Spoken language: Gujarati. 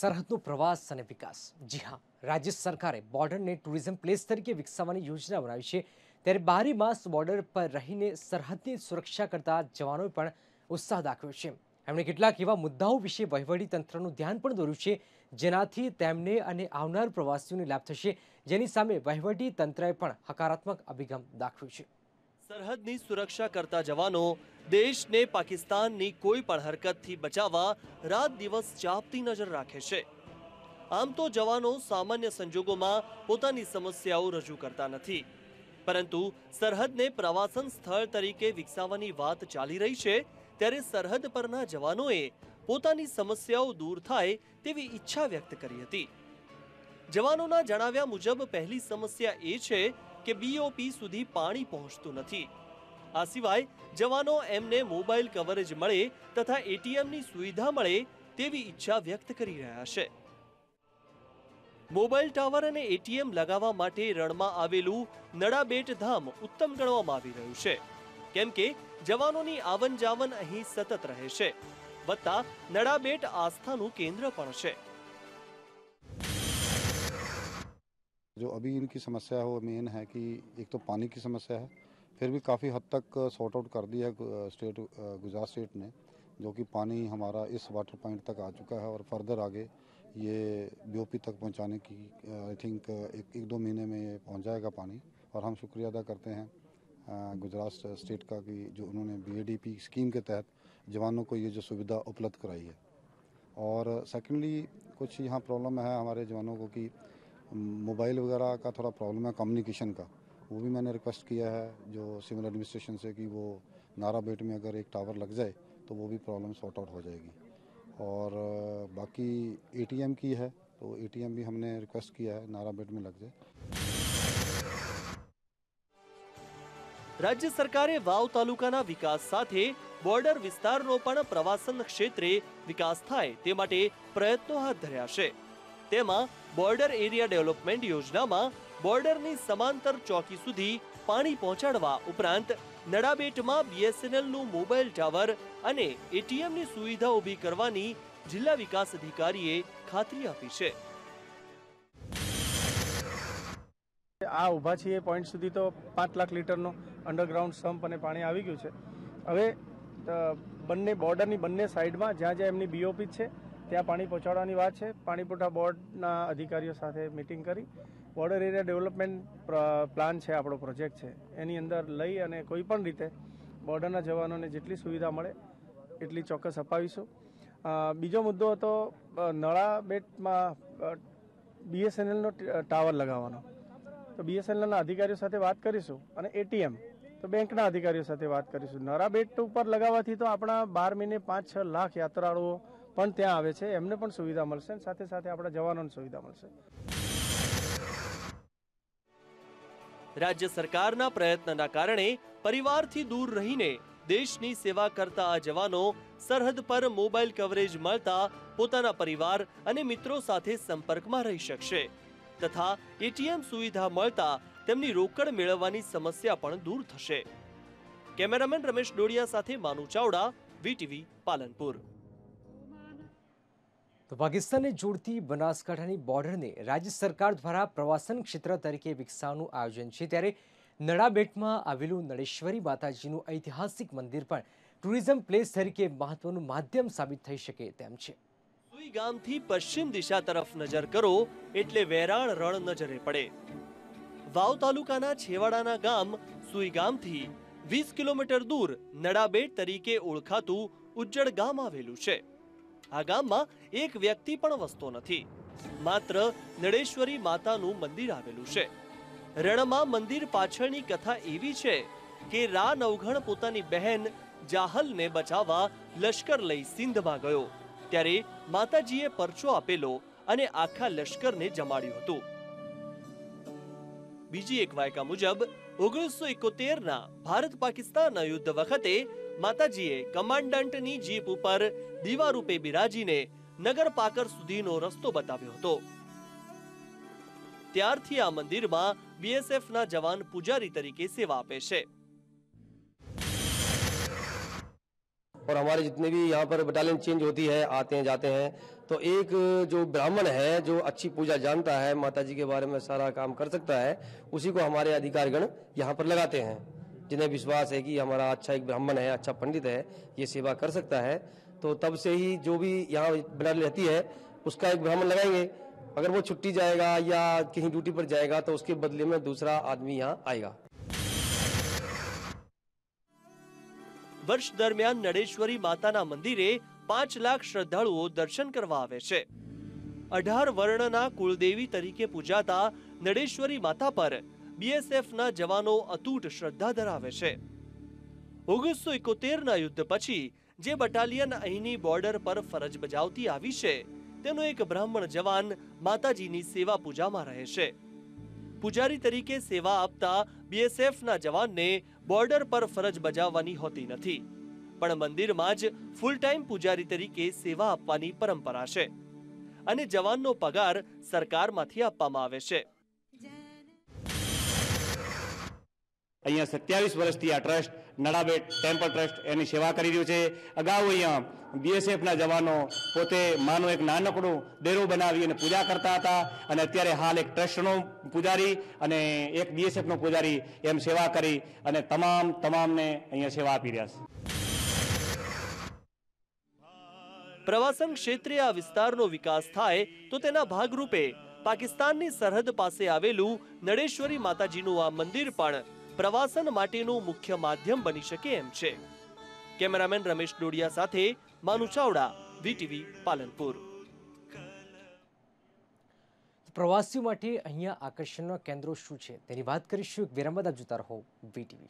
સરહદનો પ્રવાસ અને વિકાસ. જી હા, રાજ્ય સરકારે બોર્ડરને ટુરિઝમ પ્લેસ તરીકે વિકસાવવાની યોજના બનાવી છે. ત્યારે બારી માસ બોર્ડર પર રહીને સરહદની સુરક્ષા કરતા જવાનોએ પણ ઉત્સાહ દાખવ્યો છે. એમણે કેટલાક એવા મુદ્દાઓ વિશે વહીવટી તંત્રનું ધ્યાન પણ દોર્યું છે, જેનાથી તેમને અને આવનાર પ્રવાસીઓને લાભ થશે. જેની સામે વહીવટી તંત્રએ પણ હકારાત્મક અભિગમ દાખવ્યો છે. સરહદની સુરક્ષા કરતા જવાનો દેશને પાકિસ્તાનની કોઈ પણ હરકતથી બચાવવા રાત દિવસ ચાપતી નજર રાખે છે. આમ તો જવાનો સામાન્ય સંજોગોમાં પોતાની સમસ્યાઓ રજૂ કરતા નથી. પરંતુ સરહદને પ્રવાસન સ્થળ તરીકે વિકસાવવાની વાત ચાલી રહી છે, ત્યારે સરહદ પરના જવાનોએ પોતાની સમસ્યાઓ દૂર થાય તેવી ઈચ્છા વ્યક્ત કરી હતી. જવાનોના જણાવ્યા મુજબ પહેલી સમસ્યા એ છે કે બીઓપી સુધી પાણી પહોંચતું નથી. આ સિવાય જવાનો એમને મોબાઈલ કવરેજ મળે તથા એટીએમની સુવિધા મળે તેવી ઈચ્છા વ્યક્ત કરી રહ્યા છે. મોબાઈલ ટાવર અને એટીએમ લગાવવા માટે રણમાં આવેલું નડાબેટ ધામ ઉત્તમ ગણવામાં આવી રહ્યું છે. કેમ કે જવાનોની આવન જાવન અહીં સતત રહે છે. વત્તા નડાબેટ આસ્થાનું કેન્દ્ર પણ છે. जो अभी इनकी समस्या है वो मेन है कि एक तो पानी की समस्या है, फिर भी काफ़ी हद तक सॉर्ट आउट कर दिया है स्टेट गुजरात स्टेट ने, जो कि पानी हमारा इस वाटर पॉइंट तक आ चुका है और फर्दर आगे ये बीओपी तक पहुँचाने की आई थिंक एक एक दो महीने में ये पहुँच जाएगा पानी। और हम शुक्रिया अदा करते हैं गुजरात स्टेट का कि जो उन्होंने बीएडीपी स्कीम के तहत जवानों को ये जो सुविधा उपलब्ध कराई है। और सेकेंडली कुछ यहाँ प्रॉब्लम है हमारे जवानों को कि मोबाइल वगैरह का थोड़ा प्रॉब्लम है कम्युनिकेशन का वो भी मैंने रिक्वेस्ट किया है जो सिविल एडमिनिस्ट्रेशन से कि वो नारा बेट में अगर एक टावर लग जाए तो वो भी प्रॉब्लम सॉर्ट आउट हो जाएगी और अ, बाकी एटीएम की है तो एटीएम भी हमने रिक्वेस्ट किया है नारा बेट में लग जाए રાજ્ય સરકારે વાવ તાલુકાના વિકાસ સાથે બોર્ડર વિસ્તારનો પણ પ્રવાસન ક્ષેત્રે વિકાસ થાય તે માટે પ્રયત્નો હાથ ધર્યા છે તેમાં બોર્ડર એરિયા ડેવલપમેન્ટ યોજનામાં બોર્ડરની સમાંતર ચોકી સુધી પાણી પહોંચાડવા ઉપરાંત નડાબેટમાં બીએસએનએલનું મોબાઈલ ટાવર અને એટીએમની સુવિધા ઊભી કરવાની જિલ્લા વિકાસ અધિકારીએ ખાતરી આપી છે. આ ઊભા છીએ પોઈન્ટ સુધી તો પાંચ લાખ લીટરનો અંડરગ્રાઉન્ડ સંપ અને પાણી આવી ગયું છે. હવે બંને, બોર્ડરની બંને સાઈડમાં જ્યાં જ્યાં એમની બીઓપી છે ત્યાં પાણી પહોંચાડવાની વાત છે. પાણી પુરવઠા બોર્ડના અધિકારીઓ સાથે મિટિંગ કરી. બોર્ડર એરિયા ડેવલપમેન્ટ પ્લાન છે, આપણો પ્રોજેક્ટ છે. એની અંદર લઈ અને કોઈ પણ રીતે બોર્ડરના જવાનોને જેટલી સુવિધા મળે, એટલી ચોક્કસ અપાવીશું. બીજો મુદ્દો હતો નળા બેટમાં બીએસએનએલનો ટાવર લગાવવાનો. તો બીએસએનએલના અધિકારીઓ સાથે વાત કરીશું અને એટીએમ તો બેંકના અધિકારીઓ સાથે વાત કરીશું. નરા બેટ ઉપર લગાવવાથી તો આપણા બાર મહિને પાંચ છ લાખ યાત્રાળુઓ પણ ત્યાં આવે છે, એમને પણ સુવિધા મળશે સાથે સાથે આપણા જવાનોને સુવિધા મળશે. રાજ્ય સરકારના પ્રયત્નના કારણે પરિવારથી દૂર રહીને દેશની સેવા કરતા આ જવાનો સરહદ પર મોબાઈલ કવરેજ મળતા પોતાના પરિવાર અને મિત્રો સાથે સંપર્કમાં રહી શકશે. તથા એટીએમ સુવિધા મળતા તેમની રોકડ મેળવવાની સમસ્યા પણ દૂર થશે. કેમેરામેન રમેશ ડોડિયા સાથે માનુ ચાવડા, વીટીવી પાલનપુર. તો પાકિસ્તાનને જોડતી બનાસકાંઠાની બોર્ડરને રાજ્ય સરકાર દ્વારા પ્રવાસન ક્ષેત્ર તરીકે વિકસાવવાનું આયોજન છે. ત્યારે નડાબેટમાં આવેલું નળેશ્વરી માતાજીનું ઐતિહાસિક મંદિર પણ ટુરિઝમ પ્લેસ તરીકે મહત્વનું માધ્યમ સાબિત થઈ શકે તેમ છે. સુઈ ગામથી પશ્ચિમ દિશા તરફ નજર કરો એટલે વેરાણ રણ નજરે પડે. વાવ તાલુકાના છેવાડાના ગામ સુઈ ગામથી વીસ કિલોમીટર દૂર નડાબેટ તરીકે ઓળખાતું ઉજ્જડ ગામ આવેલું છે. આ ગામમાં એક વ્યક્તિ પણ વસતો નથી. માત્ર નળેશ્વરી માતાનું મંદિર આવેલું છે. રણમાં મંદિર પાછળની કથા એવી છે કે રા નવઘણ પોતાની બહેન જાહલને બચાવવા લશ્કર લઈ સિંધમાં ગયો. ત્યારે માતાજીએ પરચો આપેલો અને આખા લશ્કરને જમાડ્યું હતું. બીજી એક વાયકા મુજબ, ઓગણીસો એકોતેરના ભારત પાકિસ્તાનના યુદ્ધ વખતે માતાજીએ કમાન્ડન્ટની જીપ ઉપર દીવા રૂપે બિરાજીને નગર પાકર સુધીનો રસ્તો બતાવ્યો હતો ત્યારથી આ મંદિરમાં બીએસએફના જવાન પૂજારી તરીકે સેવા આપે છે और हमारे जितने भी यहाँ पर बटालियन चेंज होती है आते हैं जाते हैं तो एक जो ब्राह्मण है जो अच्छी पूजा जानता है माता जी के बारे में सारा काम कर सकता है उसी को हमारे अधिकारीगण यहाँ पर लगाते हैं जिन्हें विश्वास है कि हमारा अच्छा एक ब्राह्मण है अच्छा पंडित है ये सेवा कर सकता है तो तब से ही जो भी यहाँ बटालियन रहती है उसका एक ब्राह्मण लगाएंगे अगर वो छुट्टी जाएगा या कहीं ड्यूटी पर जाएगा तो उसके बदले में दूसरा आदमी यहाँ आएगा વર્ષ દરમિયાન નડેશ્વરી માતાના મંદિરે પાંચ લાખ શ્રદ્ધાળુઓ દર્શન કરવા આવે છે અઢાર વર્ણના કુળદેવી તરીકે પૂજાતા નડેશ્વરી માતા પર બીએસએફના જવાનો અતૂટ શ્રદ્ધા ધરાવે છે. ઓગણીસો એકોતેરના યુદ્ધ પછી, જે બટાલિયન અહીંની બોર્ડર પર ફરજ બજાવતી આવી છે, તેનો એક બ્રાહ્મણ જવાન માતાજીની સેવા પૂજામાં રહે છે. પૂજારી તરીકે સેવા આપતા બીએસએફના જવાનને બોર્ડર પર ફરજ બજાવવાની હોતી નથી. પણ મંદિરમાં જ ફૂલ ટાઈમ પૂજારી તરીકે સેવા આપવાની પરંપરા છે. અને જવાનનો પગાર સરકારમાંથી આપવામાં આવે છે. અહીંયા સત્યાવીસ વર્ષથી આ ટ્રસ્ટ નડાબેટ ટેમ્પલ ટ્રસ્ટ એની સેવા કરી રહ્યું છે. અગાઉ અહીંયા બીએસએફના જવાનો પોતે માનો એક નાનકડું ડેરું બનાવી અને પૂજા કરતા હતા અને અત્યારે હાલ એક ટ્રસ્ટનો પૂજારી અને એક બીએસએફનો પૂજારી એમ સેવા કરી અને તમામ, તમામને અહીંયા સેવા આપી રહ્યા છે. પ્રવાસન ક્ષેત્રે આ વિસ્તારનો વિકાસ થાય તો તેના ભાગરૂપે પાકિસ્તાનની સરહદ પાસે આવેલું નડેશ્વરી માતાજીનું આ મંદિર પણ પ્રવાસન માટેનું મુખ્ય માધ્યમ બની શકે એમ છે. કેમેરામેન રમેશ ડોડિયા સાથે માનુ ચાવડા, વીટીવી પાલનપુર. પ્રવાસીઓ માટે અહીંયા આકર્ષણના કેન્દ્રો શું છે? તેની વાત કરીશું. એક વિરામ બાદ જોતા રહો વીટીવી.